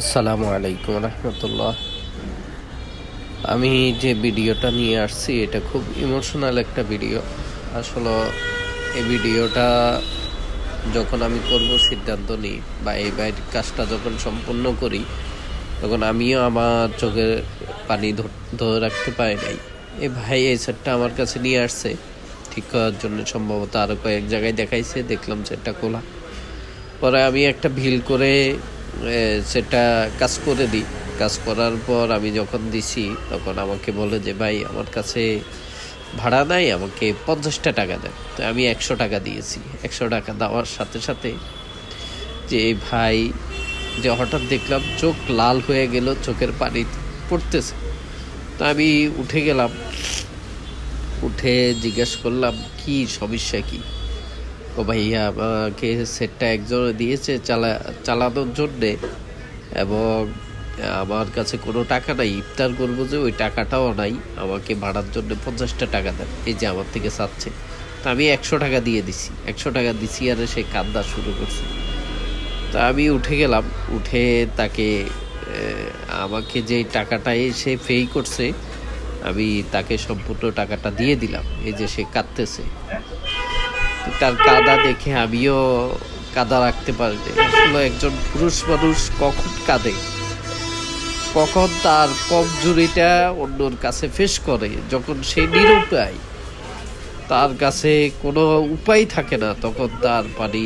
আসসালামু আলাইকুম রহমতুল্লাহ। আমি যে ভিডিওটা নিয়ে আসছি এটা খুব ইমোশনাল একটা ভিডিও। আসলে এই ভিডিওটা যখন আমি করব সিদ্ধান্ত নিই বা এই বাইরের কাজটা যখন সম্পূর্ণ করি তখন আমিও আমার চোখে পানি ধরে রাখতে পারি নাই। এই ভাই এই সেটটা আমার কাছে নিয়ে আসছে। ঠিক করার জন্য সম্ভবত আরও কয়েক জায়গায় দেখাইছে দেখলাম সেটটা খোলা। পরে আমি একটা ভিল করে এ, সেটা কাজ করে দিই। কাজ করার পর আমি যখন দিছি, তখন আমাকে বলে যে, ভাই, আমার কাছে ভাড়া নাই, আমাকে পঞ্চাশটা টাকা দেন। তো আমি একশো টাকা দিয়েছি। একশো টাকা দেওয়ার সাথে সাথে যে, ভাই, যে হঠাৎ দেখলাম চোখ লাল হয়ে গেল, চোখের পানি পড়তেছে। তো আমি উঠে গেলাম। উঠে জিজ্ঞেস করলাম, কি সমস্যা কি? ও ভাইয়া আমাকে সেটটা একজন দিয়েছে চালা, চালানোর জন্যে এবং আমার কাছে কোনো টাকা নাই। ইফতার করব যে ওই টাকাটাও নাই। আমাকে ভাড়ার জন্য পঞ্চাশটা টাকা দেন। এই যে আমার থেকে চাচ্ছে। তা আমি একশো টাকা দিয়ে দিছি। একশো টাকা দিছি আর সে কান্দা শুরু করছে। তা আমি উঠে গেলাম। উঠে তাকে আমাকে যে টাকাটা সে পেই করছে, আমি তাকে সম্পূর্ণ টাকাটা দিয়ে দিলাম। এই যে সে কাঁদতেছে। তার কাদা দেখে আমিও কাদা রাখতে পারিনি। আসলে একজন পুরুষ মানুষ কখন কাঁদে? কখন তার কমজুরিটা অন্যর কাছে ফেস করে? যখন সে নিরুপায়, তার কাছে কোনো উপায় থাকে না, তখন তার পানি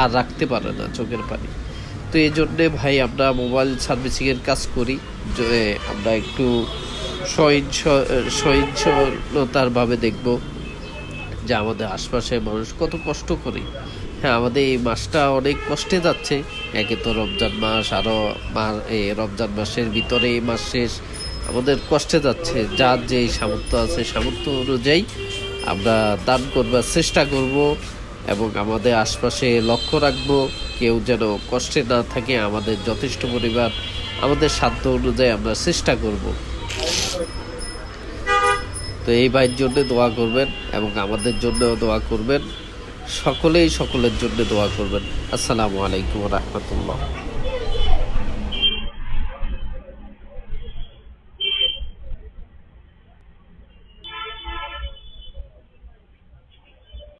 আর রাখতে পারে না, চোখের পানি। তো এই জন্যে ভাই আমরা মোবাইল সার্ভিসিংয়ের কাজ করি, যে আমরা একটু সহিংস সহিংসতারভাবে দেখব। যে আমাদের আশপাশের মানুষ কত কষ্ট করে। হ্যাঁ আমাদের এই মাসটা অনেক কষ্টে যাচ্ছে। একে তো রমজান মাস আরও এই রমজান মাসের ভিতরে এই মাস শেষ। আমাদের কষ্টে যাচ্ছে। যার যে সামর্থ্য আছে, সামর্থ্য অনুযায়ী আমরা দান করবার চেষ্টা করব এবং আমাদের আশপাশে লক্ষ্য রাখব। কেউ যেন কষ্টে না থাকে, আমাদের যথেষ্ট পরিমাণ আমাদের সাধ্য অনুযায়ী আমরা চেষ্টা করব। তো এই ভাইয়ের জন্য দোয়া করবেন এবং আমাদের জন্য দোয়া করবেন। সকলেই সকলের জন্য দোয়া করবেন। আসসালামু আলাইকুম রহমতুল্লাহ।